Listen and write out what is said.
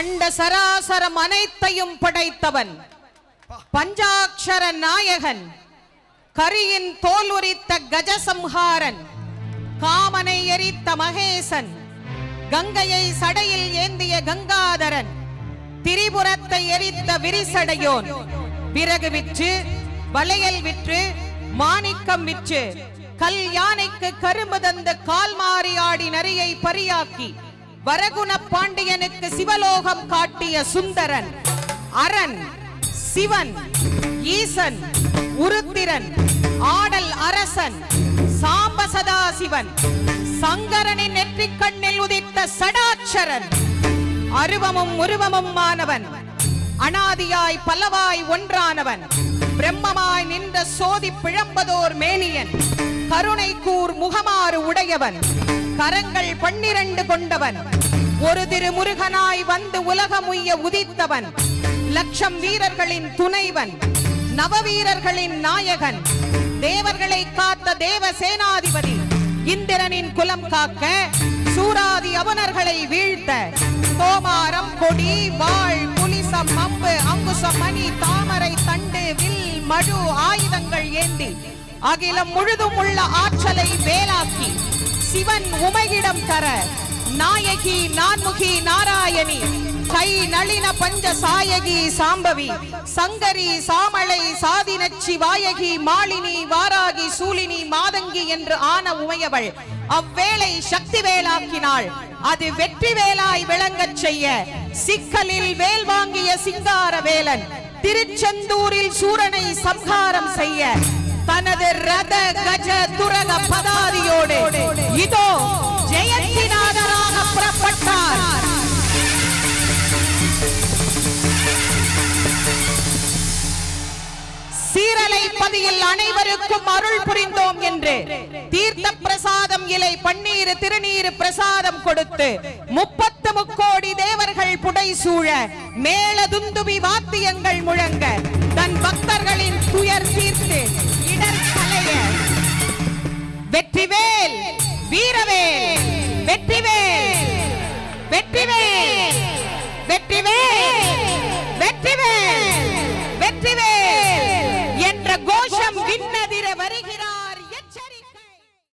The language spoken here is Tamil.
அண்ட சராசரம் அனைத்தையும் படைத்தவன். பஞ்சாட்சர நாயகன். கரியின் தோல் உரித்த கஜசம்ஹாரன். காமனை எரித்த மகேசன். கங்கையை சடையில் ஏந்திய கங்காதரன். திரிபுரத்தை எரித்த விரிசடையோன். பிறகு விற்று வளையல் விற்று மாணிக்கம் விற்று கல் யானைக்கு கரும்பு தந்த கால் மாறி ஆடி நரியை பரியாக்கி வரகுண பாண்டியனுக்கு சிவலோகம் காட்டிய சுந்தரன் அரண் சிவன் ஈசன் உருத்திரன் ஆடல் அரசன் சாம்ப சதாசிவன் சங்கரனின் நெற்றிக் கண்ணில் உதித்த சடாட்சரன் அருவமும் உருவமும் மானவன் அனாதியாய் பலவாய் ஒன்றானவன் பிரம்மமாய் நின்ற சோதி பிழம்பதோர் மேனியன் கருணை கூர் முகமாறு உடையவன் கரங்கள் பன்னிரண்டு கொண்டவன். ஒரு திரு முருகனாய் வந்து உலகமுய்ய உதித்தவன். லட்சம் வீரர்களின் துணைவன். நவவீரர்களின் நாயகன். தேவர்களை காத்த தேவ சேனாதிபதி. இந்திரனின் குலம் காக்க சூராதி அவனர்களை வீழ்த்த. கோமாரம் கொடி வாழ் புலிசம் அம்பு அங்குசம் மணி தாமரை தண்டு வில் மடு ஆயுதங்கள் ஏந்தி அகிலம் முழுதும் உள்ள ஆற்றலை வேலாக்கி சிவன் உமையிடம் தர. நாயகி நான்முகி நாராயணி. கை நளின பஞ்ச சாயகி சாம்பவி. சங்கரி சாமளை சாதினச்சி வாயகி மாலினி வாராகி சூலினி மாதங்கி என்று ஆன உமையவள் அவ்வேளை சக்தி வேலாக்கினாள் அது வெற்றி வேலாய் விளங்கச் செய்ய. சிக்கலில் வேல் வாங்கிய சிங்கார வேலன். திருச்செந்தூரில் சூரனை சம்ஹாரம் செய்ய. தனது ரத கஜ துரக பதாதியோடு சீரலை பதியில் அனைவருக்கும் அருள் புரிந்தோம் என்று தீர்த்த பிரசாதம் இலை பன்னீர் திருநீர் பிரசாதம் கொடுத்து முப்பத்து முக்கோடி தேவர்கள் புடைசூழ மேல துந்துபி வாத்தியங்கள் முழங்க தன் பக்தர்களின் துயர் தீர்த்து இடர் வெற்றிவேல் வீரவேல் வெற்றிவேல் வெற்றிவேல்.